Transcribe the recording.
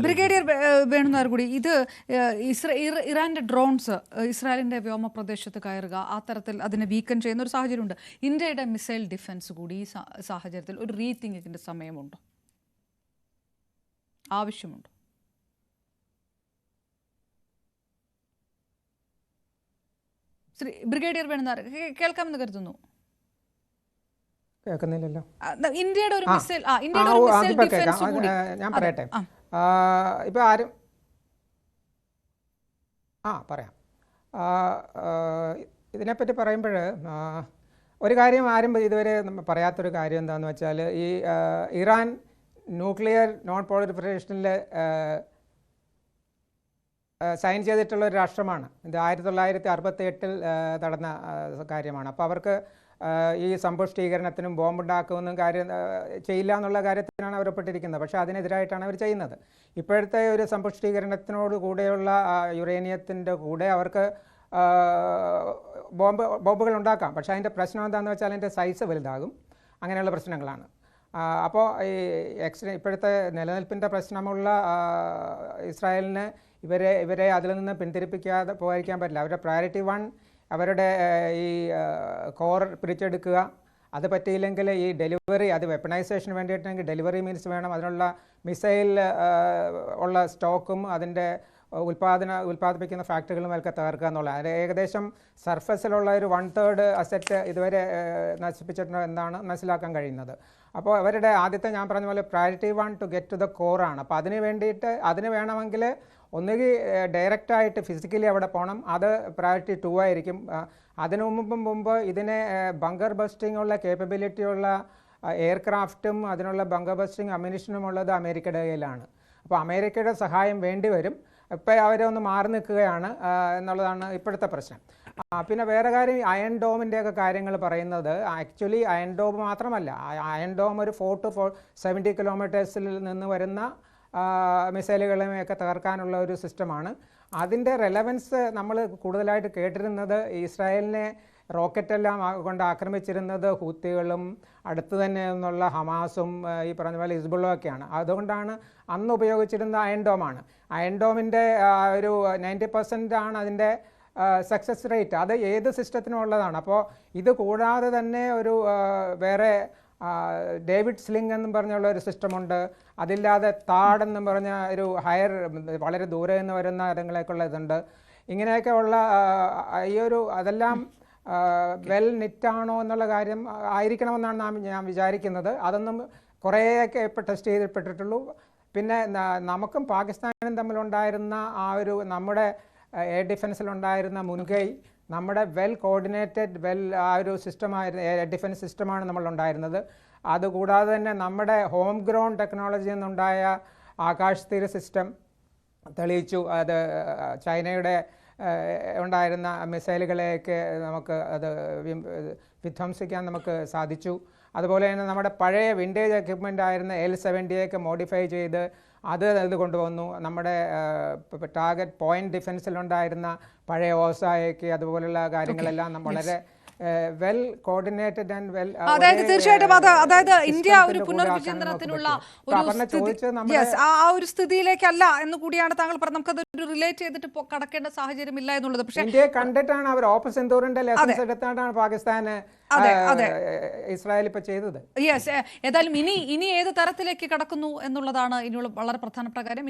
Brigadier വേ- വേണുനാർ കൂടി. ഇത് ഇറാന്റെ ഡ്രോൺസ് ഇസ്രായേലിന്റെ വ്യോമ പ്രദേശത്ത് കയറുക ആ തരത്തിൽ അതിനെ വീക്കൻ ചെയ്യുന്ന ഒരു സാഹചര്യം ഉണ്ട് ഇന്ത്യയുടെ മിസൈൽ ഡിഫൻസ് കൂടി ഈ സാഹചര്യത്തിൽ ഒരു റീതിങ്കിങ്ങിന്റെ സമയമുണ്ടോ. ആവശ്യമുണ്ടോ. ശ്രീ ബ്രിഗേഡിയർ വേണുനാർ കേ- കേൾക്കാമെന്ന് കരുതുന്നു. കേൾക്കുന്നില്ലല്ലോ. ഇന്ത്യയുടെ ഒരു മിസൈൽ ഇന്ത്യയുടെ ഒരു മിസൈൽ ഡിഫൻസ് കൂടി. ഞാൻ പറയട്ടെ. ഇപ്പൊ ആരും ആ പറയാം. ഇതിനെപ്പറ്റി പറയുമ്പോൾ ഒരു കാര്യം ആരും ഇതുവരെ പറയാത്തൊരു കാര്യം എന്താണെന്ന് വെച്ചാൽ ഈ ഇറാൻ ന്യൂക്ലിയർ നോൺ പോളിഫറേഷനിൽ സൈൻ ചെയ്തിട്ടുള്ള ഒരു രാഷ്ട്രമാണ്. ഇത് ആയിരത്തി തൊള്ളായിരത്തി അറുപത്തി എട്ടിൽ നടന്ന കാര്യമാണ്. അപ്പോൾ അവർക്ക് ഈ സമ്പുഷ്ടീകരണത്തിനും ബോംബുണ്ടാക്കുമെന്നും കാര്യം ചെയ്യില്ല എന്നുള്ള കാര്യത്തിനാണ് അവർ ഒപ്പിട്ടിരിക്കുന്നത് പക്ഷേ അതിനെതിരായിട്ടാണ് അവർ ചെയ്യുന്നത്. ഇപ്പോഴത്തെ ഒരു സമ്പുഷ്ടീകരണത്തിനോട് കൂടെയുള്ള യുറേനിയത്തിന്റെ കൂടെ അവർക്ക് ബോംബ് ബോംബുകൾ ഉണ്ടാക്കാം. പക്ഷേ അതിന്റെ പ്രശ്നം എന്താണെന്ന് വെച്ചാൽ അതിന്റെ സൈസ് വലുതാകും. അങ്ങനെയുള്ള പ്രശ്നങ്ങളാണ്. അപ്പോൾ ഈ എക്സ് ഇപ്പോഴത്തെ നിലനിൽപ്പിന്റെ പ്രശ്നമുള്ള ഇസ്രായേലിന് ഇവരെ ഇവരെ അതിൽ നിന്ന് പിന്തിരിപ്പിക്കാതെ പോയിരിക്കാൻ പറ്റില്ല. അവരുടെ പ്രയോറിറ്റി വൺ അവരുടെ ഈ കോർ പിടിച്ചെടുക്കുക. അത് പറ്റിയില്ലെങ്കിൽ ഈ ഡെലിവറി അത് വെപ്പണൈസേഷന് വേണ്ടിയിട്ടെങ്കിൽ ഡെലിവറി മീൻസ് വേണം. അതിനുള്ള മിസൈൽ ഉള്ള സ്റ്റോക്കും അതിന്റെ ഉൽപ്പാദന ഉൽപ്പാദിപ്പിക്കുന്ന ഫാക്ടറികളും ഒക്കെ തകർക്കുക എന്നുള്ള അത് ഏകദേശം സർഫസിലുള്ള ഒരു വൺ തേർഡ് അസറ്റ് ഇതുവരെ നശിപ്പിച്ചിട്ടുണ്ടോ എന്നാണ് മനസ്സിലാക്കാൻ കഴിയുന്നത്. അപ്പോൾ അവരുടെ ആദ്യത്തെ ഞാൻ പറഞ്ഞ പോലെ priority one to get to the ആണ്. അപ്പോൾ അതിന് വേണ്ടിയിട്ട് അതിന് വേണമെങ്കിൽ ഒന്നുകിൽ ഡയറക്റ്റായിട്ട് ഫിസിക്കലി അവിടെ പോകണം. അത് പ്രയോറിറ്റി ടു ആയിരിക്കും. അതിനു മുമ്പും മുമ്പ് ഇതിനെ ബങ്കർ ബസ്റ്റിംഗ് ഉള്ള കേപ്പബിലിറ്റി ഉള്ള എയർക്രാഫ്റ്റും അതിനുള്ള ബങ്കർ ബസ്റ്റിംഗ് അമ്യൂണിഷനും ഉള്ളത് അമേരിക്കയുടെ കയ്യിലാണ്. അപ്പോൾ അമേരിക്കയുടെ സഹായം വേണ്ടി വരും. ഇപ്പോൾ അവരൊന്ന് മാറി നിൽക്കുകയാണ് എന്നുള്ളതാണ് ഇപ്പോഴത്തെ പ്രശ്നം. പിന്നെ വേറെ കാര്യം അയൺ ഡോമിന്റെ ഒക്കെ കാര്യങ്ങൾ പറയുന്നത് ആക്ച്വലി അയൺ ഡോം മാത്രമല്ല അയൺ ഡോം ഒരു ഫോർ ടു ഫോർ സെവന്റി കിലോമീറ്റേഴ്സിൽ നിന്ന് വരുന്ന മിസൈലുകളെയൊക്കെ തകർക്കാനുള്ള ഒരു സിസ്റ്റമാണ്. അതിന്റെ റെലവൻസ് നമ്മൾ കൂടുതലായിട്ട് കേട്ടിരുന്നത് ഇസ്രായേലിനെ റോക്കറ്റെല്ലാം കൊണ്ട് ആക്രമിച്ചിരുന്നത് ഹൂത്തികളും അടുത്ത് തന്നെ നിന്നുള്ള ഹമാസും ഈ പറഞ്ഞ പോലെ ഹിസ്ബുള്ളും ഒക്കെയാണ്. അതുകൊണ്ടാണ് അന്ന് ഉപയോഗിച്ചിരുന്ന അയൻഡോമാണ് അയൻഡോമിന്റെ ഒരു നയന്റി പെർസെന്റ് ആണ് അതിന്റെ സക്സസ് റേറ്റ് അത് ഏത് സിസ്റ്റത്തിനും ഉള്ളതാണ്. അപ്പോൾ ഇത് കൂടാതെ തന്നെ ഒരു വേറെ ഡേവിഡ് സ്ലിംഗ് എന്നും പറഞ്ഞുള്ള ഒരു സിസ്റ്റമുണ്ട്. അതില്ലാതെ താഡ് എന്നും പറഞ്ഞ ഒരു ഹയർ വളരെ ദൂരെ നിന്ന് വരുന്ന ഇടങ്ങളേക്കുള്ള ഇതുണ്ട്. ഇങ്ങനെയൊക്കെ ഉള്ള ഈ ഒരു അതെല്ലാം വെൽ നിറ്റാണോ എന്നുള്ള കാര്യം ആയിരിക്കണമെന്നാണ് നാം ഞാൻ വിചാരിക്കുന്നത്. അതൊന്നും കുറേയൊക്കെ ഇപ്പോൾ ടെസ്റ്റ് ചെയ്തിപ്പെട്ടിട്ടുള്ളൂ. പിന്നെ നമുക്കും പാകിസ്ഥാനും തമ്മിലുണ്ടായിരുന്ന ആ ഒരു നമ്മുടെ എയർ ഡിഫൻസിലുണ്ടായിരുന്ന മുൻകൈ നമ്മുടെ വെൽ കോർഡിനേറ്റഡ് വെൽ ആ ഒരു സിസ്റ്റമായിരുന്നു എയർ ഡിഫൻസ് സിസ്റ്റമാണ് നമ്മളുണ്ടായിരുന്നത് അതുകൂടാതെ തന്നെ നമ്മുടെ ഹോം ഗ്രൗണ്ട് ടെക്നോളജിയിൽ നിന്നുണ്ടായ ആകാശ് തീര സിസ്റ്റം തെളിയിച്ചു. അത് ചൈനയുടെ ഉണ്ടായിരുന്ന മിസൈലുകളെയൊക്കെ നമുക്ക് അത് വിധ്വംസിക്കാൻ നമുക്ക് സാധിച്ചു. അതുപോലെ തന്നെ നമ്മുടെ പഴയ വിന്റേജ് എക്യുപ്മെന്റ് ആയിരുന്ന എൽ സെവന്റിയൊക്കെ മോഡിഫൈ ചെയ്ത് അത് ഇത് കൊണ്ടുവന്നു. നമ്മുടെ ടാർഗറ്റ് പോയിന്റ് ഡിഫൻസിലുണ്ടായിരുന്ന പഴയ ഓസായൊക്കെ അതുപോലുള്ള കാര്യങ്ങളെല്ലാം വളരെ വെൽ കോർഡിനേറ്റഡ് ആൻഡ് വെൽ അതായത് തീർച്ചയായിട്ടും അത് അതായത് ഇന്ത്യ ഒരു പുനർവിചിന്തനത്തിനുള്ള ആ ഒരു സ്ഥിതിയിലേക്കല്ല എന്ന് കൂടിയാണ് താങ്കൾ പറഞ്ഞത്. നമുക്കത് ഒരു റിലേറ്റ് ചെയ്തിട്ട് കടക്കേണ്ട സാഹചര്യം ഇല്ല എന്നുള്ളത്. പക്ഷേ ഇന്ത്യയെ കണ്ടിട്ടാണ് അവർ ഓപ്പൺ സെന്തൂറിന്റെ ലെസൺസ് എടുത്താണ് പാകിസ്ഥാന്. ഇസ്രായേൽ ഇപ്പൊ ചെയ്തത്. യെസ് ഏതായാലും ഇനി ഇനി ഏത് തരത്തിലേക്ക് കടക്കുന്നു എന്നുള്ളതാണ് ഇനിയുള്ള വളരെ പ്രധാനപ്പെട്ട കാര്യം.